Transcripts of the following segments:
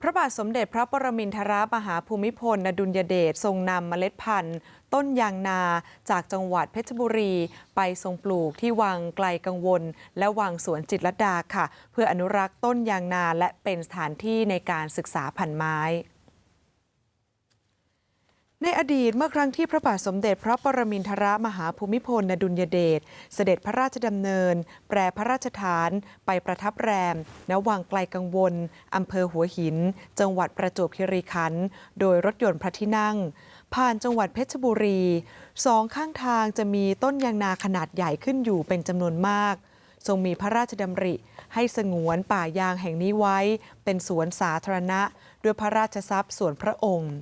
พระบาทสมเด็จพระปรมินทรมหาภูมิพลอดุลยเดชทรงนำเมล็ดพันธุ์ ต้นยางนาจากจังหวัดเพชรบุรี ไปทรงปลูกที่วังไกลกังวล และวังสวนจิตรลดาค่ะ เพื่ออนุรักษ์ต้นยางนาและเป็นสถานที่ในการศึกษาพันธุ์ไม้ ในอดีตเมื่อครั้งที่พระบาทสมเด็จพระปรมินทรมหาภูมิพล อดุลยเดชเสด็จพระราชดำเนิน แปรพระราชฐาน ไปประทับแรม ณ วังไกลกังวล อำเภอหัวหิน จังหวัดประจวบคีรีขันธ์ โดยรถยนต์พระที่นั่ง ผ่านจังหวัดเพชรบุรี สองข้างทางจะมีต้นยางนาขนาดใหญ่ขึ้นอยู่เป็นจำนวนมาก ทรงมีพระราชดำริ ให้สงวนป่ายางแห่งนี้ไว้ เป็นสวนสาธารณะ ด้วยพระราชทรัพย์ส่วนพระองค์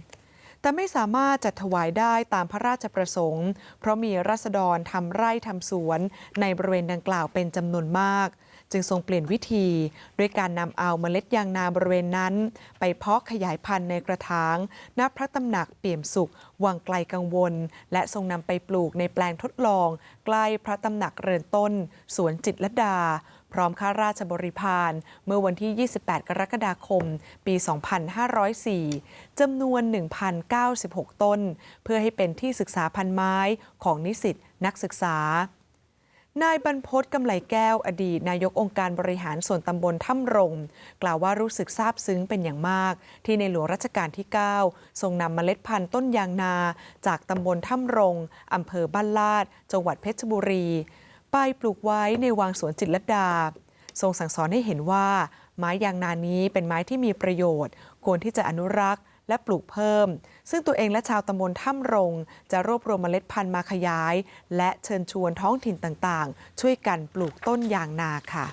แต่ไม่สามารถจัดถวายได้ตามพระราชประสงค์ เพราะมีรัษฎรทำไร่ทำสวน ในบริเวณดังกล่าวเป็นจำนวนมาก จึงทรงเปลี่ยนวิธีด้วยการนำเอาเมล็ดยางนาบริเวณนั้น ไปเพาะขยายพันธุ์ในกระถางณพระตำหนักเปี่ยมสุข วังไกลกังวล และทรงนำไปปลูกในแปลงทดลอง ใกล้พระตำหนักเรือนต้น สวนจิตรลดา พร้อมข้าราชบริพารเมื่อวันที่ 28 กรกฎาคม ปี 2504จำนวน 1,096 ต้น เพื่อให้เป็นที่ศึกษาพันไม้ของนิสิตนักศึกษานายบรรพศกำไลแก้วอดีตนายกองค์การบริหารส่วนตำบลถ้ำรง กล่าวว่ารู้สึกซาบซึ้งเป็นอย่างมาก ที่ในหลวงรัชกาลที่ 9 ทรงนำเมล็ดพันธุ์ต้นยางนา จากตำบลถ้ำรงอำเภอบ้านลาด จังหวัดเพชรบุรี ไปปลูกไว้ในวังสวนจิตรลดา ทรงสั่งสอนให้เห็นว่า ไม้ยางนานี้เป็นไม้ที่มีประโยชน์ ควรที่จะอนุรักษ์ และปลูกเพิ่ม ซึ่งตัวเองและชาวตำบลถ้ำรง จะรวบรวมเมล็ดพันธุ์มาขยาย และเชิญชวนท้องถิ่นต่างๆ ช่วยกันปลูกต้นยางนาค่ะ